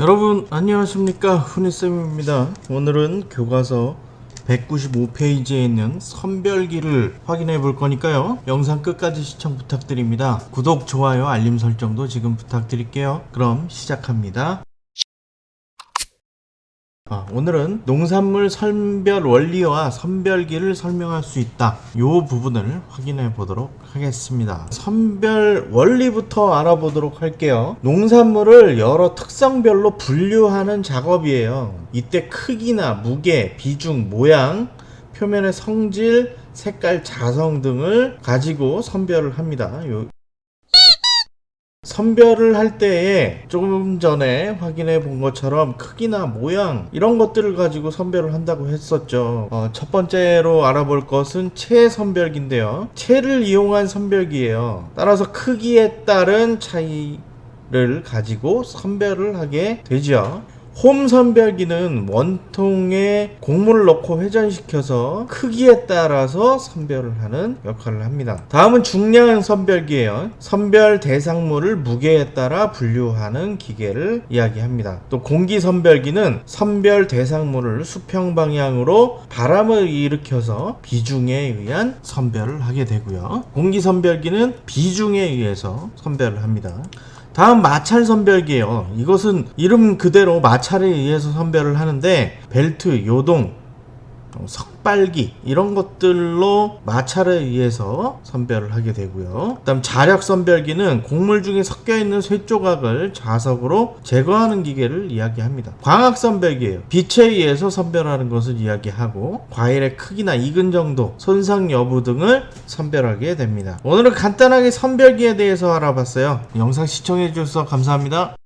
여러분 안녕하십니까? 훈이쌤입니다. 오늘은 교과서 195페이지에 있는 선별기를 확인해 볼 거니까요. 영상 끝까지 시청 부탁드립니다. 구독 좋아요 알림 설정도 지금 부탁드릴게요. 그럼 시작합니다 아, 오늘은 농산물 선별 원리와 선별기를 설명할 수 있다. 이 부분을 확인해 보도록 하겠습니다. 선별 원리부터 알아보도록 할게요. 농산물을 여러 특성별로 분류하는 작업이에요. 이때 크기나 무게, 비중, 모양, 표면의 성질, 색깔, 자성 등을 가지고 선별을 합니다. 요- 선별을 할 때에 조금 전에 확인해 본 것처럼 크기나 모양 이런 것들을 가지고 선별을 한다고 했었죠. 어, 첫 번째로 알아볼 것은 체 선별기인데요. 체를 이용한 선별기예요. 따라서 크기에 따른 차이 를 가지고 선별을 하게 되죠. 홈 선별기는 원통에 곡물을 넣고 회전시켜서 크기에 따라서 선별을 하는 역할을 합니다. 다음은 중량 선별기예요. 선별 대상물을 무게에 따라 분류하는 기계를 이야기합니다. 또 공기 선별기는 선별 대상물을 수평 방향으로 바람을 일으켜서 비중에 의한 선별을 하게 되고요. 공기 선별기는 비중에 의해서 선별을 합니다. 다음 마찰 선별기예요. 이것은 이름 그대로 마찰에 의해서 선별을 하는데 벨트, 요동, 어, 석발기 이런 것들로 마찰에 의해서 선별을 하게 되고요. 그다음 자력 선별기는 곡물 중에 섞여 있는 쇠조각을 자석으로 제거하는 기계를 이야기합니다. 광학 선별기예요. 빛에 의해서 선별하는 것을 이야기하고 과일의 크기나 익은 정도, 손상 여부 등을 선별하게 됩니다. 오늘은 간단하게 선별기에 대해서 알아봤어요. 영상 시청해 주셔서 감사합니다.